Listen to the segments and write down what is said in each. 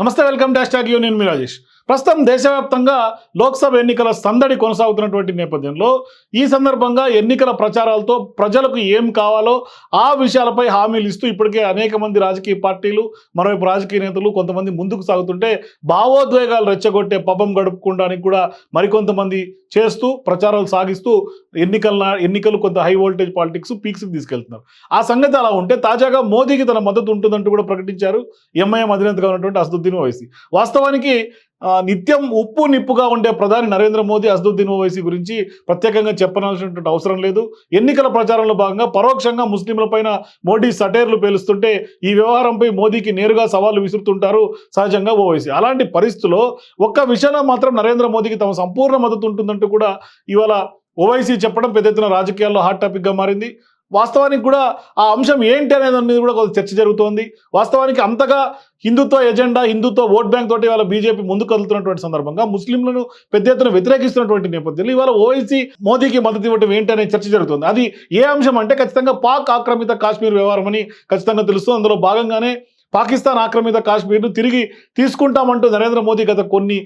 నమస్తే welcome dash tag union మీ రాజేష్. ప్రస్తుతం దేశవ్యాప్తంగా లోక్సభ ఎన్నికల సందడి కొనసాగుతున్నటువంటి నేపథ్యంలో ఈ సందర్భంగా ఎన్నికల ప్రచారాలతో ప్రజలకు ఏం కావాలో ఆ విషయాలపై హామీలు ఇస్తూ ఇప్పటికే అనేక మంది రాజకీయ పార్టీలు మరోవైపు రాజకీయ నేతలు కొంతమంది ముందుకు సాగుతుంటే భావోద్వేగాలు రెచ్చగొట్టే పబ్బం గడుపుకోవడానికి కూడా మరికొంతమంది చేస్తూ ప్రచారాలు సాగిస్తూ ఎన్నికల ఎన్నికలు కొంత హై వోల్టేజ్ పాలిటిక్స్ పీక్స్కి తీసుకెళ్తున్నారు. ఆ సంగతి అలా ఉంటే తాజాగా మోదీకి తన మద్దతు ఉంటుందంటూ కూడా ప్రకటించారు ఎంఐఎం అధినేతగా ఉన్నటువంటి అసదుద్దీన్ ఓవైసీ. వాస్తవానికి నిత్యం ఉప్పు నిప్పుగా ఉండే ప్రధాని నరేంద్ర మోదీ అసదుద్దీన్ ఓవైసీ గురించి ప్రత్యేకంగా చెప్పనాల్సినటువంటి అవసరం లేదు. ఎన్నికల ప్రచారంలో భాగంగా పరోక్షంగా ముస్లింలపైన మోడీ సటేర్లు పేలుస్తుంటే ఈ వ్యవహారంపై మోదీకి నేరుగా సవాళ్ళు విసురుతుంటారు సహజంగా ఓవైసీ. అలాంటి పరిస్థితుల్లో ఒక్క విషయంలో మాత్రం నరేంద్ర మోదీకి తమ సంపూర్ణ మద్దతు ఉంటుందంటూ కూడా ఇవాళ ఓవైసీ చెప్పడం పెద్ద ఎత్తున రాజకీయాల్లో హాట్ టాపిక్గా మారింది. వాస్తవానికి కూడా ఆ అంశం ఏంటి అనేది మీద కూడా కొంత చర్చ జరుగుతోంది. వాస్తవానికి అంతగా Hindutva agenda Hindutva vote bank తోటి ఇవాళ బీజేపీ ముందుకు కదులుతున్నటువంటి సందర్భంగా ముస్లింలను పెద్ద ఎత్తున వ్యతిరేకిస్తున్నటువంటి నేపథ్యంలో ఇవాళ ఓవైసీ మోదీకి మద్దతు ఇవ్వడం ఏంటి అనే చర్చ జరుగుతుంది. అది ఏ అంశం అంటే ఖచ్చితంగా పాక్ ఆక్రమిత కాశ్మీర్ వ్యవహారం అని ఖచ్చితంగా తెలుస్తుంది. అందులో భాగంగానే పాకిస్తాన్ ఆక్రమిత కాశ్మీర్ను తిరిగి తీసుకుంటామంటూ నరేంద్ర మోదీ గత కొన్ని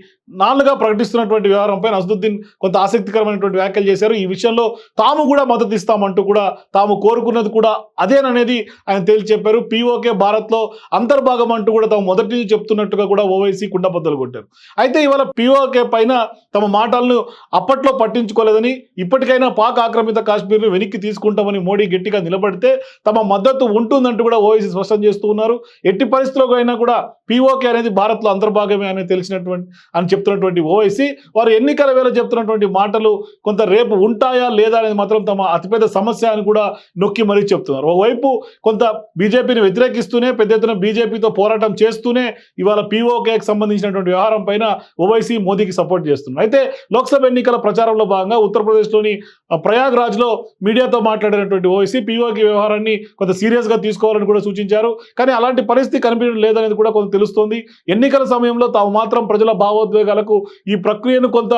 నాలుగుగా ప్రకటిస్తున్నటువంటి వ్యవహారంపై అసదుద్దీన్ కొంత ఆసక్తికరమైనటువంటి వ్యాఖ్యలు చేశారు. ఈ విషయంలో తాము కూడా మద్దతు ఇస్తామంటూ కూడా తాము కోరుకున్నది కూడా అదేననేది ఆయన తేల్చి చెప్పారు. పీఓకే భారత్లో అంతర్భాగం అంటూ కూడా తాము మొదటి నుంచి చెప్తున్నట్టుగా కూడా ఓవైసీ కుండబద్దలు కొట్టారు. అయితే ఇవాళ పీఓకే పైన తమ మాటలను అప్పట్లో పట్టించుకోలేదని ఇప్పటికైనా పాక్ ఆక్రమిత కాశ్మీర్ను వెనక్కి తీసుకుంటామని మోడీ గట్టిగా నిలబడితే తమ మద్దతు ఉంటుందంటూ కూడా ఓవైసీ స్పష్టం చేస్తూ ఉన్నారు. ఎట్టి పరిస్థితుల్లో అయినా కూడా పీఓకే అనేది భారత్లో అంతర్భాగమే అనేది తెలిసినటువంటి అని చెప్తున్నటువంటి ఓవైసీ వారు ఎన్నికల వేళ చెప్తున్నటువంటి మాటలు కొంత రేపు ఉంటాయా లేదా అనేది మాత్రం తమ అతిపెద్ద సమస్య అని కూడా నొక్కి మరీ చెప్తున్నారు. ఓవైపు కొంత బీజేపీని వ్యతిరేకిస్తూనే పెద్ద ఎత్తున బీజేపీతో పోరాటం చేస్తూనే ఇవాళ పీఓకేకి సంబంధించినటువంటి వ్యవహారం పైన ఓవైసీ మోదీకి సపోర్ట్ చేస్తున్నారు. అయితే లోక్సభ ఎన్నికల ప్రచారంలో భాగంగా ఉత్తరప్రదేశ్లోని ప్రయాగ్రాజ్లో మీడియాతో మాట్లాడినటువంటి ఓవైసీ పీఓకే వ్యవహారాన్ని కొంత సీరియస్గా తీసుకోవాలని కూడా సూచించారు. కానీ అలాంటి పరిస్థితి కనిపించడం లేదనేది కూడా కొంత తెలుస్తోంది. ఎన్నికల సమయంలో తాము మాత్రం ప్రజల భావోద్వేగాలకు ఈ ప్రక్రియను కొంత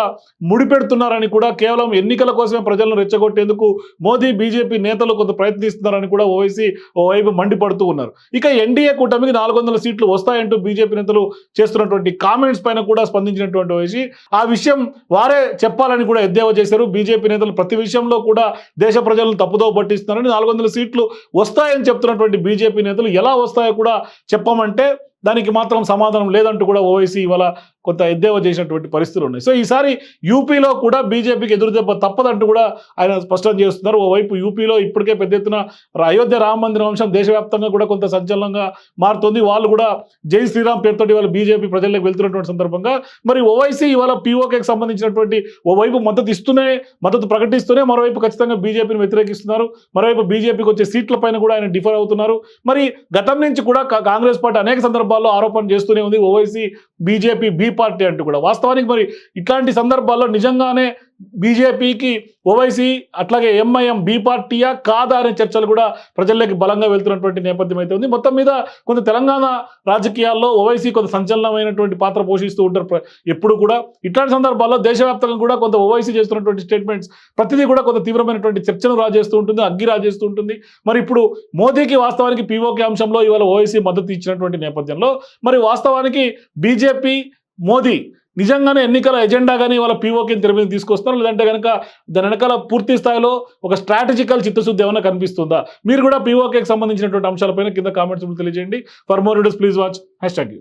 ముడిపెడుతున్నారని కూడా కేవలం ఎన్నికల కోసమే ప్రజలను రెచ్చగొట్టేందుకు మోదీ బీజేపీ నేతలు కొంత ప్రయత్నిస్తున్నారని కూడా ఓవైసీ ఓవైపు మండిపడుతూ ఉన్నారు. ఇక ఎన్డీఏ కూటమికి నాలుగు వందల సీట్లు వస్తాయంటూ బీజేపీ నేతలు చేస్తున్నటువంటి కామెంట్స్ పైన కూడా స్పందించినటువంటి ఓవైసీ ఆ విషయం వారే చెప్పాలని కూడా ఎద్దేవా చేశారు. బీజేపీ నేతలు ప్రతి విషయంలో కూడా దేశ ప్రజలను తప్పుదో పట్టిస్తున్నారని నాలుగు వందల సీట్లు వస్తాయని చెప్తున్నటువంటి బీజేపీ నేతలు ఎలా వస్తాయో కూడా చెప్పమంటే దానికి మాత్రం సమాధానం లేదంటూ కూడా ఓవైసీ ఇవాళ కొంత ఎద్దేవా చేసినటువంటి పరిస్థితులు ఉన్నాయి. సో ఈసారి యూపీలో కూడా బీజేపీకి ఎదురుదెబ్బ తప్పదంటూ కూడా ఆయన స్పష్టం చేస్తున్నారు. ఓవైపు యూపీలో ఇప్పటికే పెద్ద ఎత్తున అయోధ్య రామ మందిరం అంశం దేశవ్యాప్తంగా కూడా కొంత సంచలనంగా మారుతుంది. వాళ్ళు కూడా జై శ్రీరామ్ పేరుతోటి ఇవాళ బీజేపీ ప్రజల్లోకి వెళ్తున్నటువంటి సందర్భంగా మరి ఓవైసీ ఇవాళ పీఓకేకి సంబంధించినటువంటి ఓవైపు మద్దతు ఇస్తూనే మద్దతు ప్రకటిస్తూనే మరోవైపు ఖచ్చితంగా బీజేపీని వ్యతిరేకిస్తున్నారు. మరోవైపు బీజేపీకి వచ్చే సీట్ల పైన కూడా ఆయన డిఫర్ అవుతున్నారు. మరి గతం నుంచి కూడా కాంగ్రెస్ పార్టీ అనేక సందర్భాల్లో ఆరోపణ చేస్తూనే ఉంది. ఓవైసీ బీజేపీ బీ పార్టీ అంటూ కూడా. వాస్తవానికి మరి ఇట్లాంటి సందర్భాల్లో నిజంగానే బీజేపీకి ఓవైసీ అట్లాగే ఎంఐఎం బీ పార్టీయా కాదా అనే చర్చలు కూడా ప్రజల్లోకి బలంగా వెళ్తున్నటువంటి నేపథ్యం అయితే ఉంది. మొత్తం మీద కొంత తెలంగాణ రాజకీయాల్లో ఓవైసీ కొంత సంచలనమైనటువంటి పాత్ర పోషిస్తూ ఉంటారు ఎప్పుడు కూడా. ఇట్లాంటి సందర్భాల్లో దేశవ్యాప్తంగా కూడా కొంత ఓవైసీ చేస్తున్నటువంటి స్టేట్మెంట్స్ ప్రతిదీ కూడా కొంత తీవ్రమైనటువంటి చర్చను రాజేస్తూ ఉంటుంది అగ్గి రాజేస్తూ ఉంటుంది. మరి ఇప్పుడు మోదీకి వాస్తవానికి పీఓకే అంశంలో ఇవాళ ఓవైసీ మద్దతు ఇచ్చినటువంటి నేపథ్యంలో మరి వాస్తవానికి బీజేపీ మోదీ నిజంగానే ఎన్నికల ఎజెండా కానీ వాళ్ళ పీఓకిని తెర మీద తీసుకొస్తున్నారు? లేదంటే కనుక దాని వెనకాల పూర్తి స్థాయిలో ఒక స్ట్రాటజికల్ చిత్తశుద్ధి ఏమైనా కనిపిస్తుందా? మీరు కూడా పీఓకేకి సంబంధించినటువంటి అంశాలపైన కింద కామెంట్స్ తెలియజేయండి. For more videos please watch hashtag